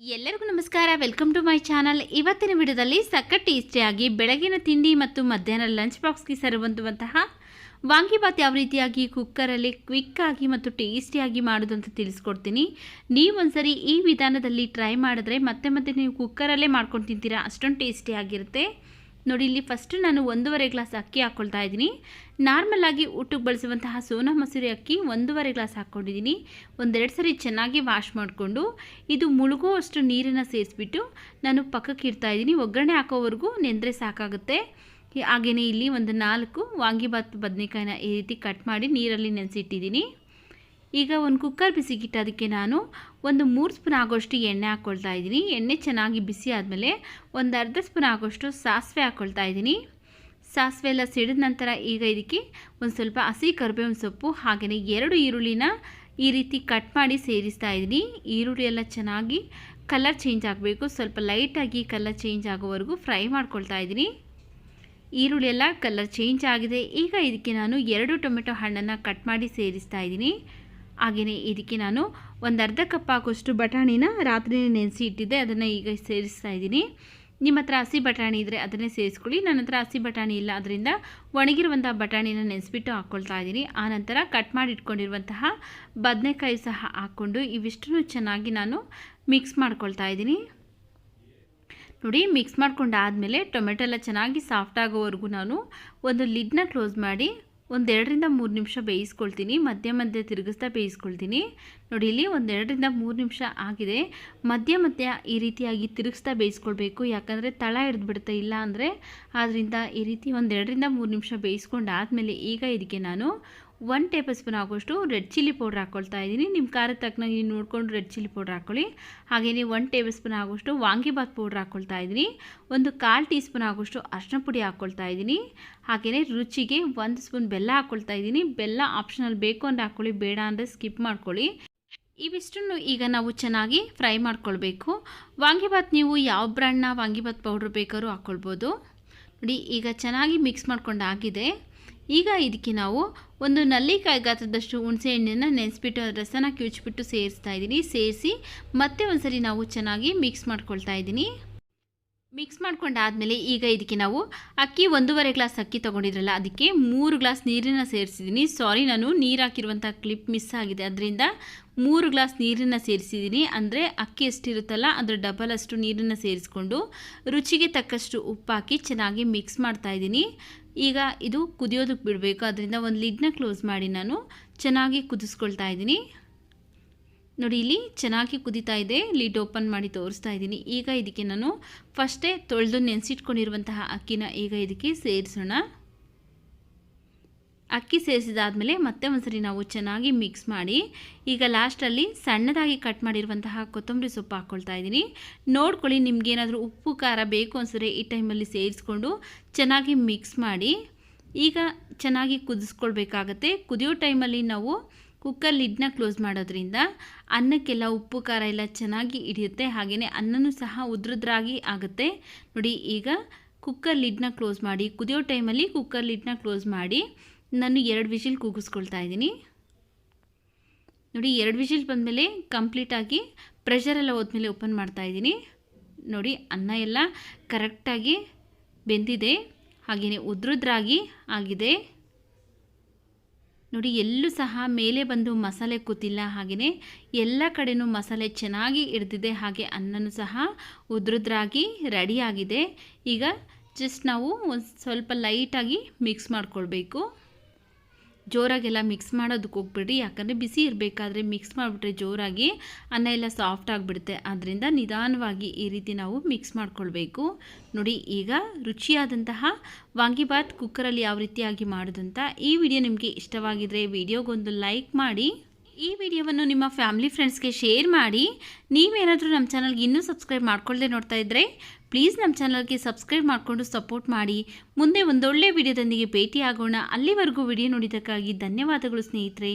ಎಲ್ಲರಿಗೂ ನಮಸ್ಕಾರ. Welcome to my channel ಇವತ್ತಿನ ವಿಡಿಯೋದಲ್ಲಿ ಸಖತ್ ಟೇಸ್ಟಿಯಾಗಿ ಬೆಳಗಿನ ತಿಂಡಿ ಮತ್ತು ಮಧ್ಯಾಹ್ನ ಲಂಚ್ ಬಾಕ್ಸ್ಗೆ ಸರಿಬಂದುವಂತಹ ವಾಂಗಿಬಾತ್ ಯಾವ ರೀತಿಯಾಗಿ ಕುಕ್ಕರಲ್ಲಿ ಕ್ವಿಕ್ಕಾಗಿ ಮತ್ತು ಟೇಸ್ಟಿಯಾಗಿ ಮಾಡೋದು ಅಂತ ತಿಳಿಸ್ಕೊಡ್ತೀನಿ. ನೀವು ಒಂದ್ಸರಿ ಈ ವಿಧಾನದಲ್ಲಿ ಟ್ರೈ ಮಾಡಿದ್ರೆ ಮತ್ತೆ ಮತ್ತೆ ನೀವು ಕುಕ್ಕರಲ್ಲೇ ಮಾಡ್ಕೊಂಡು ತಿಂತೀರಾ. ಅಷ್ಟೊಂದು ಟೇಸ್ಟಿಯಾಗಿರುತ್ತೆ. ನೋಡಿ, ಇಲ್ಲಿ ಫಸ್ಟ್ ನಾನು ಒಂದೂವರೆ ಗ್ಲಾಸ್ ಅಕ್ಕಿ ಹಾಕ್ಕೊಳ್ತಾ ಇದ್ದೀನಿ. ನಾರ್ಮಲ್ ಆಗಿ ಊಟಕ್ಕೆ ಬಳಸುವಂತಹ ಸೋನಾ ಮಸೂರಿ ಅಕ್ಕಿ ಒಂದೂವರೆ ಗ್ಲಾಸ್ ಹಾಕ್ಕೊಂಡಿದ್ದೀನಿ. ಒಂದೆರಡು ಸರಿ ಚೆನ್ನಾಗಿ ವಾಶ್ ಮಾಡಿಕೊಂಡು, ಇದು ಮುಳುಗುವಷ್ಟು ನೀರನ್ನು ಸೇರಿಸ್ಬಿಟ್ಟು ನಾನು ಪಕ್ಕಕ್ಕೆ ಇಡ್ತಾ ಇದ್ದೀನಿ. ಒಗ್ಗರಣೆ ಹಾಕೋವರೆಗೂ ನೆಂದರೆ ಸಾಕಾಗುತ್ತೆ. ಹಾಗೆಯೇ ಇಲ್ಲಿ ಒಂದು ನಾಲ್ಕು ವಾಂಗಿಬಾತ್ ಬದನೆಕಾಯಿನ ಈ ರೀತಿ ಕಟ್ ಮಾಡಿ ನೀರಲ್ಲಿ ನೆನೆಸಿಟ್ಟಿದ್ದೀನಿ. ಈಗ ಒಂದು ಕುಕ್ಕರ್ ಬಿಸಿಗಿಟ್ಟೋದಕ್ಕೆ ನಾನು ಒಂದು ಮೂರು ಸ್ಪೂನ್ ಆಗೋಷ್ಟು ಎಣ್ಣೆ ಹಾಕ್ಕೊಳ್ತಾ ಇದ್ದೀನಿ. ಎಣ್ಣೆ ಚೆನ್ನಾಗಿ ಬಿಸಿ ಆದಮೇಲೆ ಒಂದು ಅರ್ಧ ಸ್ಪೂನ್ ಆಗೋಷ್ಟು ಸಾಸಿವೆ ಹಾಕ್ಕೊಳ್ತಾ ಇದ್ದೀನಿ. ಸಾಸಿವೆ ಎಲ್ಲ ಸಿಡಿದ ನಂತರ ಈಗ ಇದಕ್ಕೆ ಒಂದು ಸ್ವಲ್ಪ ಹಸಿ ಕರಿಬೇವಿನ ಸೊಪ್ಪು ಹಾಗೆಯೇ ಎರಡು ಈರುಳ್ಳಿನ ಈ ರೀತಿ ಕಟ್ ಮಾಡಿ ಸೇರಿಸ್ತಾ ಇದ್ದೀನಿ. ಈರುಳ್ಳಿ ಎಲ್ಲ ಚೆನ್ನಾಗಿ ಕಲರ್ ಚೇಂಜ್ ಆಗಬೇಕು. ಸ್ವಲ್ಪ ಲೈಟಾಗಿ ಕಲರ್ ಚೇಂಜ್ ಆಗೋವರೆಗೂ ಫ್ರೈ ಮಾಡ್ಕೊಳ್ತಾ ಇದ್ದೀನಿ. ಈರುಳ್ಳಿ ಎಲ್ಲ ಕಲರ್ ಚೇಂಜ್ ಆಗಿದೆ. ಈಗ ಇದಕ್ಕೆ ನಾನು ಎರಡು ಟೊಮೆಟೊ ಹಣ್ಣನ್ನು ಕಟ್ ಮಾಡಿ ಸೇರಿಸ್ತಾ ಇದ್ದೀನಿ. ಹಾಗೆಯೇ ಇದಕ್ಕೆ ನಾನು ಒಂದು ಅರ್ಧ ಕಪ್ ಆಗೋಷ್ಟು ಬಟಾಣಿನ ರಾತ್ರಿ ನೆನೆಸಿ ಇಟ್ಟಿದ್ದೆ, ಅದನ್ನು ಈಗ ಸೇರಿಸ್ತಾ ಇದ್ದೀನಿ. ನಿಮ್ಮ ಹತ್ರ ಹಸಿ ಬಟಾಣಿ ಇದ್ದರೆ ಅದನ್ನೇ ಸೇರಿಸ್ಕೊಳ್ಳಿ. ನನ್ನ ಹತ್ರ ಹಸಿ ಬಟಾಣಿ ಇಲ್ಲ ಅದರಿಂದ ಒಣಗಿರುವಂಥ ಬಟಾಣಿನ ನೆನೆಸ್ಬಿಟ್ಟು ಹಾಕ್ಕೊಳ್ತಾ ಇದ್ದೀನಿ. ಆನಂತರ ಕಟ್ ಮಾಡಿ ಇಟ್ಕೊಂಡಿರುವಂತಹ ಬದನೆಕಾಯಿ ಸಹ ಹಾಕ್ಕೊಂಡು ಇವಿಷ್ಟನ್ನು ಚೆನ್ನಾಗಿ ನಾನು ಮಿಕ್ಸ್ ಮಾಡ್ಕೊಳ್ತಾ ಇದ್ದೀನಿ. ನೋಡಿ ಮಿಕ್ಸ್ ಮಾಡ್ಕೊಂಡಾದಮೇಲೆ ಟೊಮೆಟೊ ಎಲ್ಲ ಚೆನ್ನಾಗಿ ಸಾಫ್ಟ್ ಆಗೋವರೆಗೂ ನಾನು ಒಂದು ಲಿಡ್ನ ಕ್ಲೋಸ್ ಮಾಡಿ ಒಂದೆರಡರಿಂದ ಮೂರು ನಿಮಿಷ ಬೇಯಿಸ್ಕೊಳ್ತೀನಿ, ಮಧ್ಯ ಮಧ್ಯ ತಿರುಗಿಸ್ತಾ ಬೇಯಿಸ್ಕೊಳ್ತೀನಿ. ನೋಡಿ, ಇಲ್ಲಿ ಒಂದೆರಡರಿಂದ ಮೂರು ನಿಮಿಷ ಆಗಿದೆ. ಮಧ್ಯ ಮಧ್ಯ ಈ ರೀತಿಯಾಗಿ ತಿರುಗಿಸ್ತಾ ಬೇಯಿಸ್ಕೊಳ್ಬೇಕು. ಯಾಕಂದರೆ ತಳ ಹಿಡಿದ್ಬಿಡುತ್ತೆ ಇಲ್ಲ ಅಂದರೆ ಆದ್ದರಿಂದ ಈ ರೀತಿ ಒಂದೆರಡರಿಂದ ಮೂರು ನಿಮಿಷ ಬೇಯಿಸ್ಕೊಂಡಾದಮೇಲೆ ಈಗ ಇದಕ್ಕೆ ನಾನು ಒನ್ ಟೇಬಲ್ ಸ್ಪೂನ್ ಆಗೋಷ್ಟು ರೆಡ್ ಚಿಲ್ಲಿ ಪೌಡ್ರ್ ಹಾಕ್ಕೊಳ್ತಾ ಇದ್ದೀನಿ. ನಿಮ್ಮ ಖಾರದ ತಕ್ಕನಾಗಿ ನೀವು ನೋಡಿಕೊಂಡು ರೆಡ್ ಚಿಲ್ಲಿ ಪೌಡ್ರ್ ಹಾಕ್ಕೊಳ್ಳಿ. ಹಾಗೆಯೇ ಒನ್ ಟೇಬಲ್ ಸ್ಪೂನ್ ಆಗೋಷ್ಟು ವಾಂಗಿಬಾತ್ ಪೌಡ್ರ್ ಹಾಕ್ಕೊಳ್ತಾ ಇದ್ದೀನಿ. ಒಂದು ಕಾಲು ಟೀ ಸ್ಪೂನ್ ಆಗೋಷ್ಟು ಅರ್ಶಿನ ಪುಡಿ ಹಾಕ್ಕೊಳ್ತಾ ಇದ್ದೀನಿ. ಹಾಗೆಯೇ ರುಚಿಗೆ ಒಂದು ಸ್ಪೂನ್ ಬೆಲ್ಲ ಹಾಕ್ಕೊಳ್ತಾ ಇದ್ದೀನಿ. ಬೆಲ್ಲ ಆಪ್ಷನಲ್ ಬೇಕು ಅಂದರೆ ಹಾಕ್ಕೊಳ್ಳಿ, ಬೇಡ ಅಂದರೆ ಸ್ಕಿಪ್ ಮಾಡ್ಕೊಳ್ಳಿ. ಇವಿಷ್ಟನ್ನು ಈಗ ನಾವು ಚೆನ್ನಾಗಿ ಫ್ರೈ ಮಾಡ್ಕೊಳ್ಬೇಕು. ವಾಂಗಿಬಾತ್ ನೀವು ಯಾವ ಬ್ರ್ಯಾಂಡ್ನ ವಾಂಗಿಬಾತ್ ಪೌಡ್ರ್ ಬೇಕಾದ್ರೂ ಹಾಕ್ಕೊಳ್ಬೋದು. ನೋಡಿ, ಈಗ ಚೆನ್ನಾಗಿ ಮಿಕ್ಸ್ ಮಾಡ್ಕೊಂಡು ಆಗಿದೆ ಈಗ ಇದಕ್ಕೆ ನಾವು ಒಂದು ನಲ್ಲಿಕಾಯಿ ಗಾತ್ರದಷ್ಟು ಹುಣಸೆ ಹಣ್ಣನ್ನು ನೆನೆಸ್ಬಿಟ್ಟು ರಸನ ಕಿವುಚ್ಬಿಟ್ಟು ಸೇರಿಸ್ತಾ ಇದ್ದೀನಿ. ಸೇರಿಸಿ ಮತ್ತೆ ಒಂದ್ಸರಿ ನಾವು ಚೆನ್ನಾಗಿ ಮಿಕ್ಸ್ ಮಾಡ್ಕೊಳ್ತಾ ಇದ್ದೀನಿ. ಮಿಕ್ಸ್ ಮಾಡ್ಕೊಂಡಾದಮೇಲೆ ಈಗ ಇದಕ್ಕೆ ನಾವು ಅಕ್ಕಿ ಒಂದೂವರೆ ಗ್ಲಾಸ್ ಅಕ್ಕಿ ತೊಗೊಂಡಿದ್ರಲ್ಲ, ಅದಕ್ಕೆ ಮೂರು ಗ್ಲಾಸ್ ನೀರನ್ನು ಸೇರಿಸಿದ್ದೀನಿ. ಸಾರಿ ನಾನು ನೀರು ಹಾಕಿರುವಂಥ ಕ್ಲಿಪ್ ಮಿಸ್ ಆಗಿದೆ. ಅದರಿಂದ ಮೂರು ಗ್ಲಾಸ್ ನೀರನ್ನು ಸೇರಿಸಿದ್ದೀನಿ. ಅಂದರೆ ಅಕ್ಕಿ ಎಷ್ಟಿರುತ್ತಲ್ಲ, ಅದರ ಡಬಲ್ ಅಷ್ಟು ನೀರನ್ನು ಸೇರಿಸ್ಕೊಂಡು ರುಚಿಗೆ ತಕ್ಕಷ್ಟು ಉಪ್ಪು ಹಾಕಿ ಚೆನ್ನಾಗಿ ಮಿಕ್ಸ್ ಮಾಡ್ತಾಯಿದ್ದೀನಿ ಈಗ ಇದು ಕುದಿಯೋದಕ್ಕೆ ಬಿಡಬೇಕು. ಅದರಿಂದ ಒಂದು ಲಿಡ್ನ ಕ್ಲೋಸ್ ಮಾಡಿ ನಾನು ಚೆನ್ನಾಗಿ ಕುದಿಸ್ಕೊಳ್ತಾ ಇದ್ದೀನಿ. ನೋಡಿ, ಇಲ್ಲಿ ಚೆನ್ನಾಗಿ ಕುದೀತಾ ಇದೆ. ಲಿಡ್ ಓಪನ್ ಮಾಡಿ ತೋರಿಸ್ತಾ ಇದ್ದೀನಿ. ಈಗ ಇದಕ್ಕೆ ನಾನು ಫಸ್ಟೇ ತೊಳೆದು ನೆನೆಸಿಟ್ಕೊಂಡಿರುವಂತಹ ಅಕ್ಕಿನ ಈಗ ಇದಕ್ಕೆ ಸೇರಿಸೋಣ. ಅಕ್ಕಿ ಸೇರಿಸಿದಾದಮೇಲೆ ಮತ್ತೆ ಒಂದ್ಸರಿ ನಾವು ಚೆನ್ನಾಗಿ ಮಿಕ್ಸ್ ಮಾಡಿ, ಈಗ ಲಾಸ್ಟಲ್ಲಿ ಸಣ್ಣದಾಗಿ ಕಟ್ ಮಾಡಿರುವಂತಹ ಕೊತ್ತಂಬರಿ ಸೊಪ್ಪು ಹಾಕ್ಕೊಳ್ತಾ ಇದ್ದೀನಿ. ನೋಡ್ಕೊಳ್ಳಿ ನಿಮಗೇನಾದರೂ ಉಪ್ಪು, ಖಾರ ಬೇಕು ಅನ್ಸಿದ್ರೆ ಈ ಟೈಮಲ್ಲಿ ಸೇರಿಸ್ಕೊಂಡು ಚೆನ್ನಾಗಿ ಮಿಕ್ಸ್ ಮಾಡಿ, ಈಗ ಚೆನ್ನಾಗಿ ಕುದಿಸ್ಕೊಳ್ಬೇಕಾಗತ್ತೆ. ಕುದಿಯೋ ಟೈಮಲ್ಲಿ ನಾವು ಕುಕ್ಕರ್ ಲಿಡ್ನ ಕ್ಲೋಸ್ ಮಾಡೋದ್ರಿಂದ ಅನ್ನಕ್ಕೆಲ್ಲ ಉಪ್ಪು, ಖಾರ ಎಲ್ಲ ಚೆನ್ನಾಗಿ ಹಿಡಿಯುತ್ತೆ. ಹಾಗೆಯೇ ಅನ್ನನೂ ಸಹ ಉದ್ರುದ್ರಾಗಿ ಆಗುತ್ತೆ. ನೋಡಿ, ಈಗ ಕುಕ್ಕರ್ ಲಿಡ್ನ ಕ್ಲೋಸ್ ಮಾಡಿ, ಕುದಿಯೋ ಟೈಮಲ್ಲಿ ಕುಕ್ಕರ್ ಲಿಡ್ನ ಕ್ಲೋಸ್ ಮಾಡಿ ನಾನು ಎರಡು ವಿಷಿಲ್ ಕೂಗಿಸ್ಕೊಳ್ತಾ ಇದ್ದೀನಿ. ನೋಡಿ, ಎರಡು ವಿಷಿಲ್ ಬಂದಮೇಲೆ ಕಂಪ್ಲೀಟಾಗಿ ಪ್ರೆಷರೆಲ್ಲ ಹೋದ್ಮೇಲೆ ಓಪನ್ ಮಾಡ್ತಾ ಇದ್ದೀನಿ. ನೋಡಿ, ಅನ್ನ ಎಲ್ಲ ಕರೆಕ್ಟಾಗಿ ಬೆಂದಿದೆ. ಹಾಗೆಯೇ ಉದ್ರುದ್ರಾಗಿ ಆಗಿದೆ. ನೋಡಿ, ಎಲ್ಲೂ ಸಹ ಮೇಲೆ ಬಂದು ಮಸಾಲೆ ಕೂತಿಲ್ಲ ಹಾಗೆಯೇ ಎಲ್ಲ ಕಡೆಯೂ ಮಸಾಲೆ ಚೆನ್ನಾಗಿ ಹಿಡ್ದಿದೆ. ಹಾಗೆ ಅನ್ನನೂ ಸಹ ಉದ್ರುದ್ರಾಗಿ ರೆಡಿಯಾಗಿದೆ ಈಗ ಜಸ್ಟ್ ನಾವು ಒಂದು ಸ್ವಲ್ಪ ಲೈಟಾಗಿ ಮಿಕ್ಸ್ ಮಾಡ್ಕೊಳ್ಬೇಕು. ಜೋರಾಗೆಲ್ಲ ಮಿಕ್ಸ್ ಮಾಡೋದಕ್ಕೆ ಹೋಗ್ಬಿಡಿ ಯಾಕಂದರೆ ಬಿಸಿ ಇರಬೇಕಾದ್ರೆ ಮಿಕ್ಸ್ ಮಾಡಿಬಿಟ್ರೆ ಜೋರಾಗಿ ಅನ್ನ ಎಲ್ಲ ಸಾಫ್ಟ್ ಆಗಿಬಿಡುತ್ತೆ. ಆದ್ದರಿಂದ ನಿಧಾನವಾಗಿ ಈ ರೀತಿ ನಾವು ಮಿಕ್ಸ್ ಮಾಡ್ಕೊಳ್ಬೇಕು. ನೋಡಿ, ಈಗ ರುಚಿಯಾದಂತಹ ವಾಂಗಿಬಾತ್ ಕುಕ್ಕರಲ್ಲಿ ಯಾವ ರೀತಿಯಾಗಿ ಮಾಡೋದಂತ ಈ ವಿಡಿಯೋ ನಿಮಗೆ ಇಷ್ಟವಾಗಿದ್ದರೆ ವಿಡಿಯೋಗೊಂದು ಲೈಕ್ ಮಾಡಿ. ಈ ವಿಡಿಯೋವನ್ನು ನಿಮ್ಮ ಫ್ಯಾಮಿಲಿ ಫ್ರೆಂಡ್ಸ್ಗೆ ಶೇರ್ ಮಾಡಿ. ನೀವೇನಾದರೂ ನಮ್ಮ ಚಾನಲ್ಗೆ ಇನ್ನೂ ಸಬ್ಸ್ಕ್ರೈಬ್ ಮಾಡ್ಕೊಳ್ಳದೆ ನೋಡ್ತಾ ಇದ್ದರೆ ಪ್ಲೀಸ್ ನಮ್ಮ ಚಾನಲ್ಗೆ ಸಬ್ಸ್ಕ್ರೈಬ್ ಮಾಡಿಕೊಂಡು ಸಪೋರ್ಟ್ ಮಾಡಿ. ಮುಂದೆ ಒಂದೊಳ್ಳೆ ವಿಡಿಯೋದೊಂದಿಗೆ ಭೇಟಿ ಆಗೋಣ ಅಲ್ಲಿವರೆಗೂ ವಿಡಿಯೋ ನೋಡಿದ್ದಕ್ಕಾಗಿ ಧನ್ಯವಾದಗಳು ಸ್ನೇಹಿತರೆ.